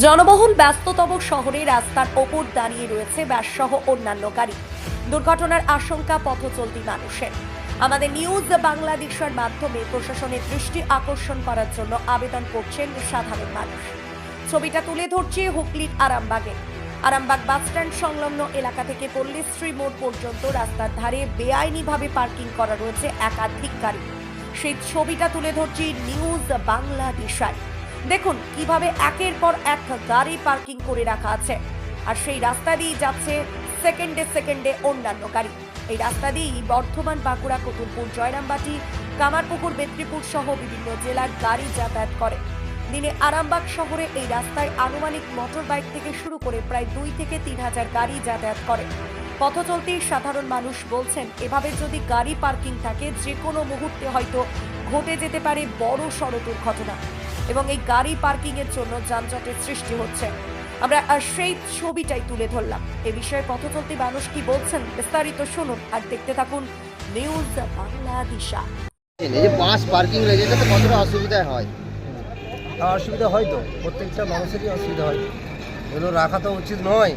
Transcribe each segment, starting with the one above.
জনবহুল ব্যস্ততম শহরে রাস্তার ওপর দাঁড়িয়ে রয়েছে ব্যাসসহ অন্যান্য গাড়ি। দুর্ঘটনার আশঙ্কা পথ চলতি মানুষের। আমাদের নিউজ বাংলাদেশের মাধ্যমে প্রশাসনের দৃষ্টি আকর্ষণ করার জন্য আবেদন করছেন সাধারণ মানুষ। ছবিটা তুলে ধরছে হুগলির আরামবাগে। আরামবাগ বাসস্ট্যান্ড সংলগ্ন এলাকা থেকে পল্লীশ্রী মোড় পর্যন্ত রাস্তার ধারে বেআইনিভাবে পার্কিং করা রয়েছে একাধিক গাড়ি। সেই ছবিটা তুলে ধরছি নিউজ বাংলাদেশায় দেখুন কীভাবে একের পর এক গাড়ি পার্কিং করে রাখা আছে। আর সেই রাস্তা দিয়ে যাচ্ছে সেকেন্ডে সেকেন্ডে অন্যান্য গাড়ি। এই রাস্তা দিয়েই বর্ধমান, বাঁকুড়া, কতুলপুর, জয়রামবাটি, কামারপুকুর, মেদিনীপুর সহ বিভিন্ন জেলার গাড়ি যাতায়াত করে। দিনে আরামবাগ শহরে এই রাস্তায় আনুমানিক মোটর বাইক থেকে শুরু করে প্রায় দুই থেকে তিন হাজার গাড়ি যাতায়াত করে। পথ চলতি সাধারণ মানুষ বলছেন, এভাবে যদি গাড়ি পার্কিং থাকে যে কোনো মুহূর্তে হয়তো ঘটে যেতে পারে বড় সড় দুর্ঘটনা এবং এই গাড়ি পার্কিং এর জন্য যানজটের সৃষ্টি হচ্ছে। আমরা সেই ছবিটাই তুলে ধরলাম। এ বিষয়ে পথ চলতি মানুষ কি বলছেন বিস্তারিত শুনুন আর দেখতে থাকুন নিউজ বাংলাদেশা। এই যে বাস পার্কিং রয়েছে এটাতে কতটা অসুবিধা হয়? তা অসুবিধা হয় তো প্রত্যেকটা মানুষেরই অসুবিধা হয়। এগুলো রাখা তো উচিত নয়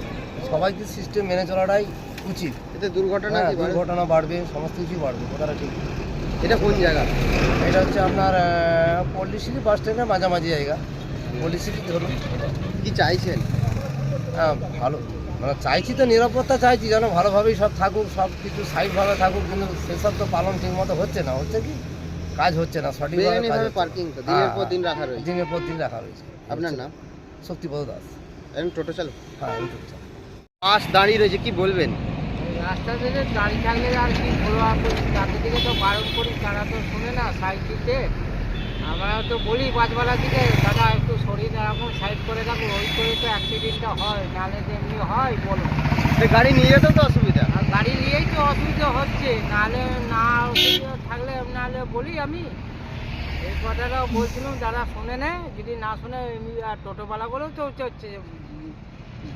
সবাইকে সিস্টেম মেনে চলাটাই উচিত। এতে দুর্ঘটনা হ্যাঁ কি দুর্ঘটনা বাড়বে সমস্ত কিছুই বাড়বে কথাটা ঠিক। এটা কোন জায়গা? এটা হচ্ছে আপনার পল্লিশিরি বাস স্ট্যান্ডের মাঝামাঝি জায়গা। পল্লিশিরি ধরুন কি চাইছেন? হ্যাঁ ভালো। মানে চাইছি তো নিরাপত্তা চাইছি যেন ভালোভাবেই সব থাকুক সব কিছু সাইডভাবে থাকুক কিন্তু সেসব তো পালন ঠিক মতো হচ্ছে না। হচ্ছে কি? কাজ হচ্ছে না সঠিকভাবে। পার্কিং তো দিনের পর দিন হ্যাঁ, রাখা রয়েছে। দিনের পর দিন রাখা রয়েছে। আপনার নাম? শক্তিপদ দাস। টোটো চালক? হ্যাঁ আমি টোটো চালক। বাস দাঁড়িয়ে রয়েছে কি বলবেন? রাস্তা থেকে গাড়ি থাকলে আর কি বলব আর তাদের দিকে তো বারণ করি তারা তো শোনে না সাইড দিতে আমরা তো বলি বাজবালার দিকে দাদা একটু শরীর রাখুন সাইড করে রাখুন ওই করে তো অ্যাক্সিডেন্টটা হয় নাহলে তো এমনি হয় বলো। গাড়ি নিয়ে যেতেও তো অসুবিধা। আর গাড়ি নিয়েই তো অসুবিধা হচ্ছে নাহলে না অসুবিধা থাকলে নাহলে বলি আমি। এই কথাটা বলছিলাম যারা শোনে না যদি না শোনে এমনি আর টোটোওয়ালাগুলোও তো হচ্ছে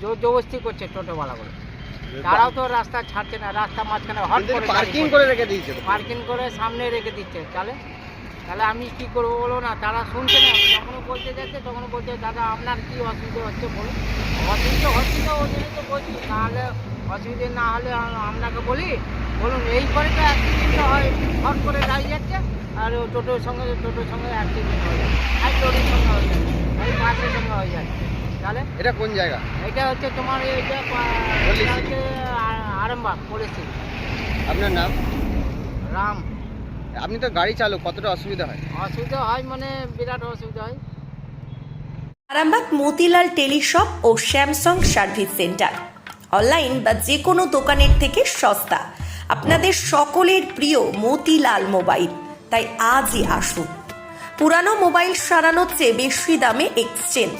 জোর জবস্তি করছে টোটোওয়ালাগুলো তারাও তো রাস্তা ছাড়ছে না রাস্তা মাঝখানে হট করে পার্কিং করে রেখে দিয়েছে পার্কিং করে সামনে রেখে দিচ্ছে তাহলে? তাহলে আমি কি করব বলো না তারা শুনছে না যখনও বলতে যাচ্ছে তখন বলছে দাদা আপনার কি অসুবিধা হচ্ছে বলুন? অসুবিধা হচ্ছে তো ওই তো বলছি নাহলে অসুবিধে না হলে আপনাকে বলি বলুন এই করে তো অ্যাক্সিডেন্ট হয় হট করে দাঁড়িয়ে যাচ্ছে আর টোটোর সঙ্গে টোটোর সঙ্গে অ্যাক্সিডেন্ট হয়ে যাচ্ছে আর টোটোর সঙ্গে হয়ে যাচ্ছে এই বাসের সঙ্গে হয়ে যাচ্ছে তাহলে? এটা কোন জায়গা? এটা হচ্ছে তোমার এইটা হচ্ছে আরামবাগ পড়েছি আপনার নাম? রাম। আপনি তো গাড়ি চালক কতটা অসুবিধা হয়? অসুবিধা হয় মানে বিরাট অসুবিধা হয়। আরামবাগ মতিলাল টেলিশপ ও স্যামসাং সার্ভিস সেন্টার। অনলাইন বা যে কোনো দোকানের থেকে সস্তা। আপনাদের সকলের প্রিয় মতিলাল মোবাইল। তাই আজই আসুন। পুরানো মোবাইল সারানোর চেয়ে বেশি দামে এক্সচেঞ্জ।